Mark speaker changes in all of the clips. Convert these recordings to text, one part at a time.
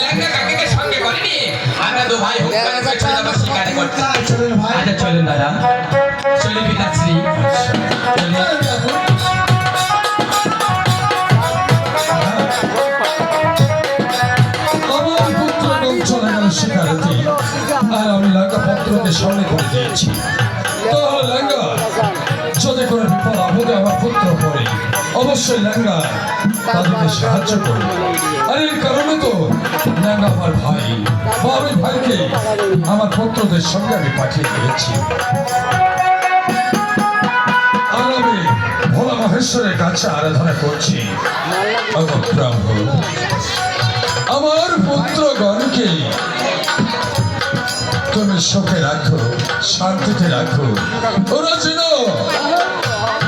Speaker 1: লেঙ্গা কাকাকে সঙ্গে করেনি? আমরা দু ভাই করতে। আচ্ছা চলুন দাদা। চলে
Speaker 2: আর আমি পত্রকে সামনে করে দিয়েছি। তাহলে লেঙ্গা যদি করে বিপদ আপদে আমার পুত্র পড়ে অবশ্যই লেঙ্গা তাদেরকে সাহায্য করবে আর এই কারণে তো লেঙ্গা আমার ভাই। বা আমি ভাইকে আমার পুত্রদের সঙ্গে আমি পাঠিয়ে দিয়েছি। আর আমি ভোলা মহেশ্বরের কাছে আরাধনা করছি। আমার পুত্রগণকে তুমি সুখে রাখো শান্তিতে রাখো। ওরা যেন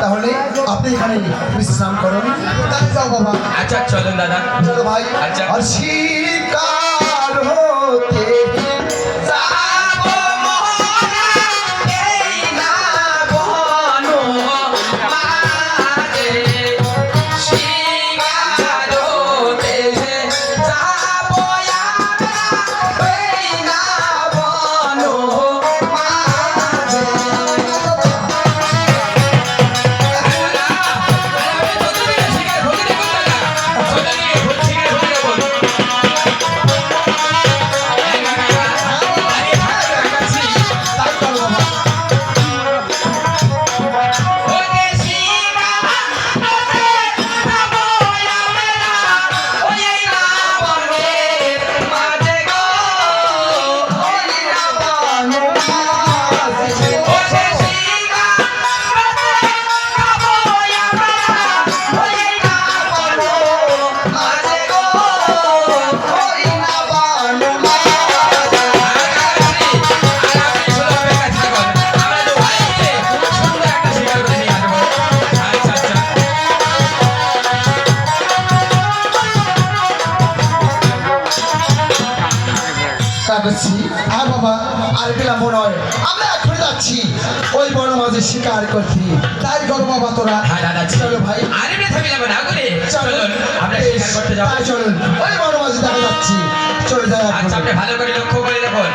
Speaker 3: তাহলে আপনি এখানে বিশ্রাম করুন। তাই যাও বাবা।
Speaker 1: আচ্ছা চলুন দাদা।
Speaker 3: চলো ভাই।
Speaker 1: আচ্ছা।
Speaker 3: আর হতে কাগজি আর বাবা আর বিলম্ব নয়। আমরা এখনই যাচ্ছি। ওই বড় মাঝে শিকার করতে তাই করো বাবা তোরা। চলো ভাই।
Speaker 1: চলুন আমরা শিকার করতে যাব।
Speaker 3: তাই চলুন। ওই বড় মাঝে দেখা যাচ্ছি। চলে যাই
Speaker 1: আচ্ছা আপনি ভালো করে লক্ষ্য করে দেখুন।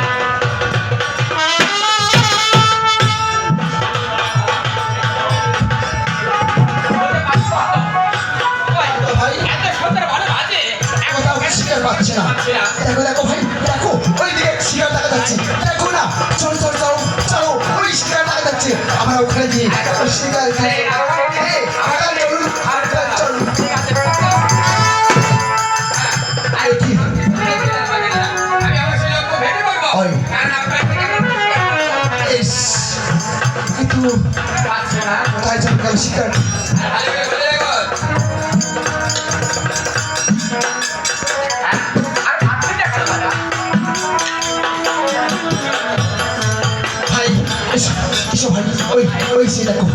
Speaker 3: ভাই শিকার পাচ্ছি না। দেখো দেখো
Speaker 1: ভেবে করব
Speaker 3: ওই।
Speaker 1: কারণ আপনার থেকে
Speaker 3: ইস, কিন্তু কোথায় চলে শিকার
Speaker 1: দেখো,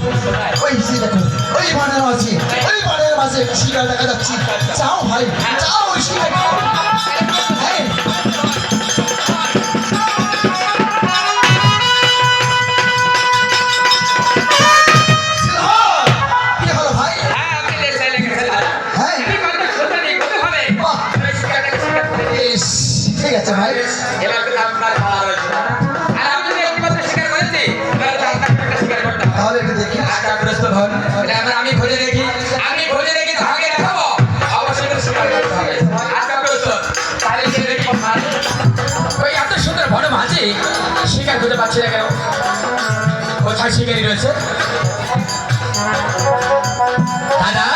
Speaker 3: ওই সে দেখো, ওই বনের মাঝে, ওই বনের মাঝে শিকার দেখা যাচ্ছে। চাও ভাই ওই শিকার
Speaker 1: শিকারি রয়েছে। দাদা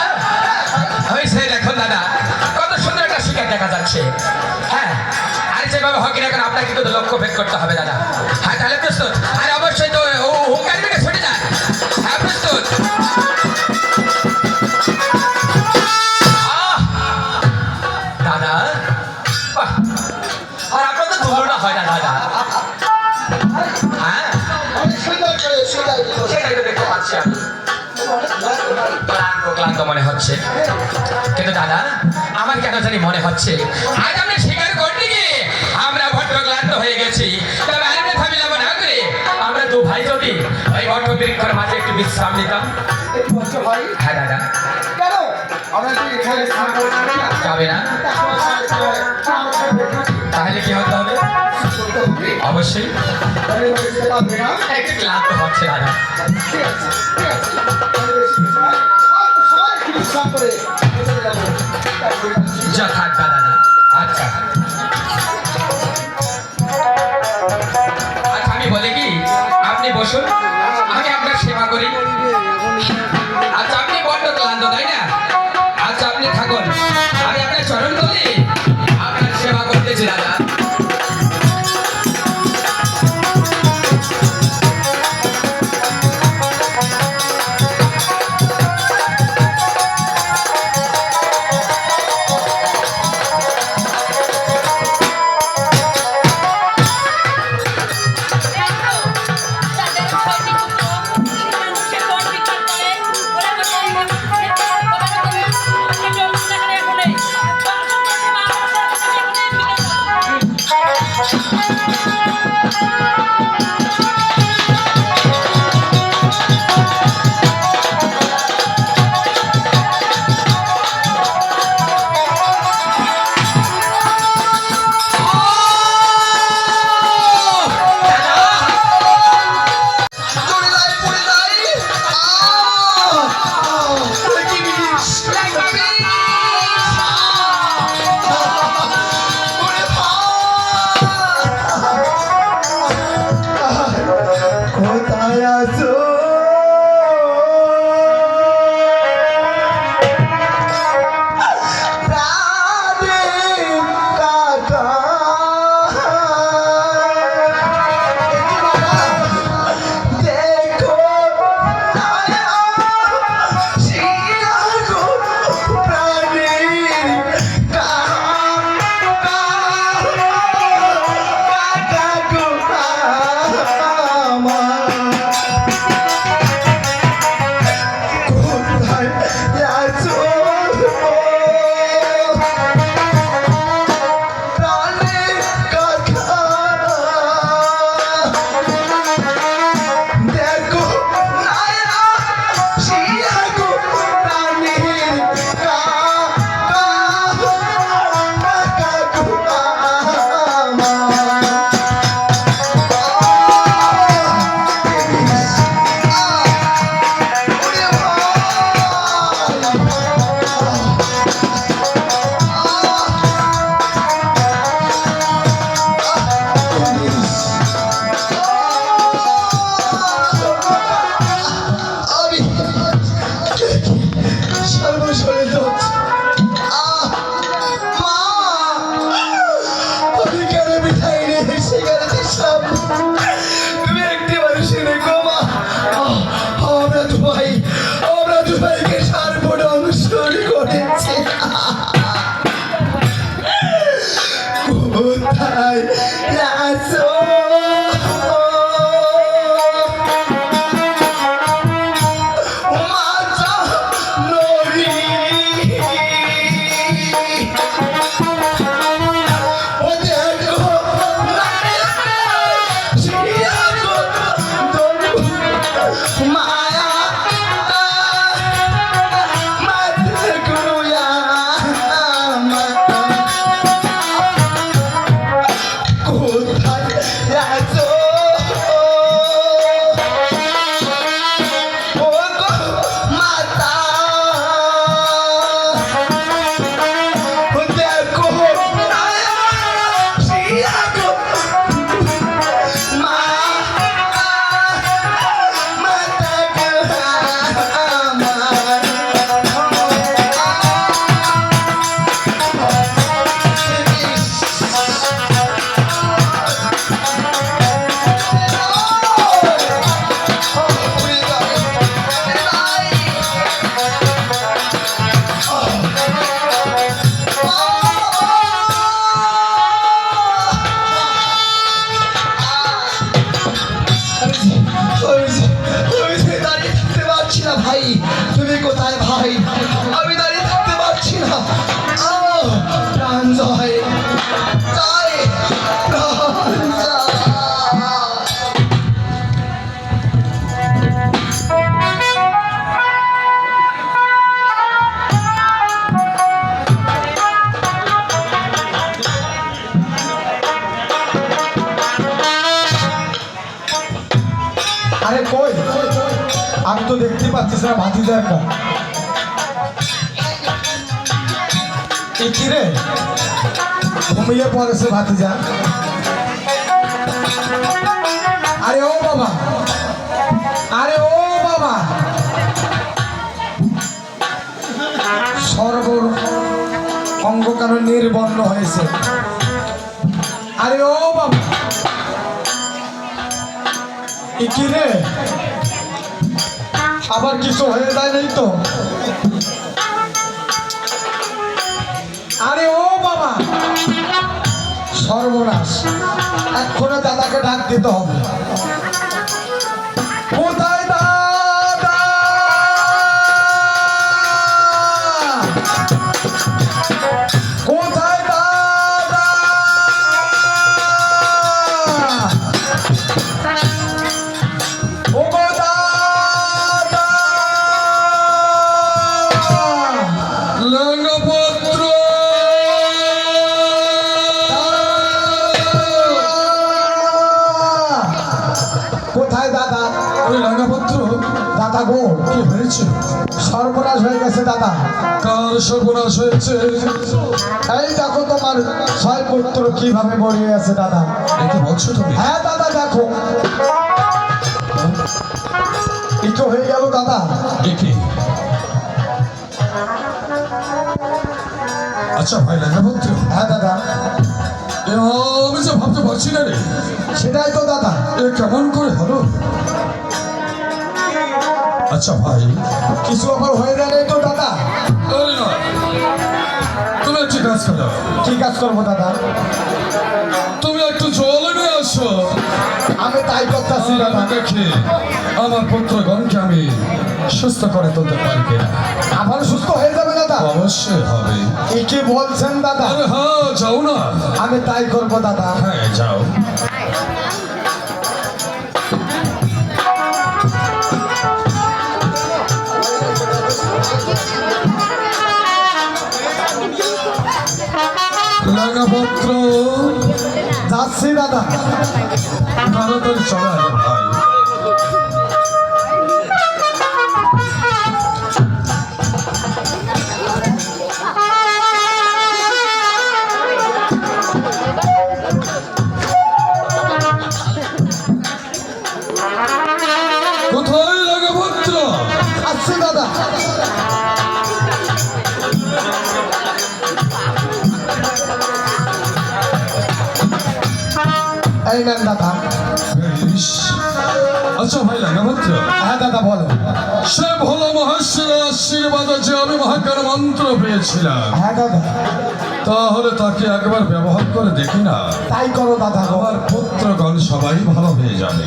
Speaker 1: সে দেখুন দাদা, কত সুন্দর একটা শিকার দেখা যাচ্ছে। হ্যাঁ আর যেভাবে হকি না আপনাকে কিন্তু লক্ষ্য ভেদ করতে হবে দাদা। হ্যাঁ তাহলে প্রস্তুত। আর অবশ্যই তো হুঙ্কার ক্লান্ত ক্লান্ত মনে হচ্ছে কিন্তু দাদা আমার কেন জানি মনে হচ্ছে আজ আমরা স্বীকার করতে গিয়ে আমরা ভট্ট ক্লান্ত হয়ে গেছি তবে আরেকটা থামিলাম না করে আমরা দু ভাই যদি ওই ভট্ট বৃক্ষের মাঝে একটু বিশ্রাম নিতাম
Speaker 3: ভাই
Speaker 1: হ্যাঁ দাদা
Speaker 3: কেন আমরা এখানে?
Speaker 1: যাবে না তাহলে কি হতে হবে? অবশ্যই। ক্লান্ত হচ্ছে দাদা। যা থাক দাদা আচ্ছা। আচ্ছা আমি বলি কি, আপনি বসুন, আমি আপনার সেবা করি। না
Speaker 4: ভাতিজা একটা। এ কি রে? ঘুমিয়ে পড়েছে ভাতিজা। আরে ও বাবা। আরে ও বাবা। সর্ব অঙ্গ কারণ নির্বন্ন হয়েছে। আরে ও বাবা। এ কি রে? আবার কিছু হয়ে যায় নেই তো। আরে ও বাবা, সর্বনাশ। এক্ষণে দাদাকে ডাক দিতে হবে। সর্বনাশ হয়ে গেছে দাদা।
Speaker 2: কার সর্বনাশ হয়েছে?
Speaker 4: এই দেখো তোমার ছয় পুত্র কীভাবে মরিয়ে আছে দাদা।
Speaker 2: বলছো তুমি?
Speaker 4: হ্যাঁ দাদা দেখো। একটু হয়ে গেল দাদা।
Speaker 2: একে আচ্ছা ভাই লঙ্গপত্র
Speaker 4: হ্যাঁ দাদা।
Speaker 2: আমি যে ভাবতে পারছি না রে।
Speaker 4: সেটাই তো দাদা।
Speaker 2: এ কেমন করে হলো? আচ্ছা ভাই
Speaker 4: কিছু আমার হয়ে গেলে তো দাদা।
Speaker 2: তুমি একটি কাজ করো।
Speaker 4: কি কাজ করব দাদা?
Speaker 2: তুমি একটু জল এনে আসো।
Speaker 4: আমি তাই করতেছি দাদা।
Speaker 2: দেখি আমার পুত্রগণকে আমি সুস্থ করে তুলতে পারি কিনা।
Speaker 4: আবার সুস্থ হয়ে যাবে দাদা।
Speaker 2: অবশ্যই হবে।
Speaker 4: কি কি বলছেন দাদা।
Speaker 2: আরে হ্যাঁ যাও না।
Speaker 4: আমি তাই করব দাদা।
Speaker 2: হ্যাঁ যাও। লাগাপত্র
Speaker 4: যাচ্ছি দাদা।
Speaker 2: ভারতের আরে ভাই। কোথায় লাগাপত্র
Speaker 4: আসছি দাদা। এই নেন দাদা
Speaker 2: বেশ। আচ্ছা ভাই লাগাপত্র
Speaker 4: হ্যাঁ দাদা বলো।
Speaker 2: সে ভোলো মহেশ্বরের আশীর্বাদ যে আমি মহাকার মন্ত্র পেয়েছিলাম।
Speaker 4: হ্যাঁ দাদা।
Speaker 2: তাহলে তাকে একবার ব্যবহার করে দেখি না।
Speaker 4: তাই করো দাদা।
Speaker 2: আমার পুত্রগণ সবাই ভালো হয়ে যাবে।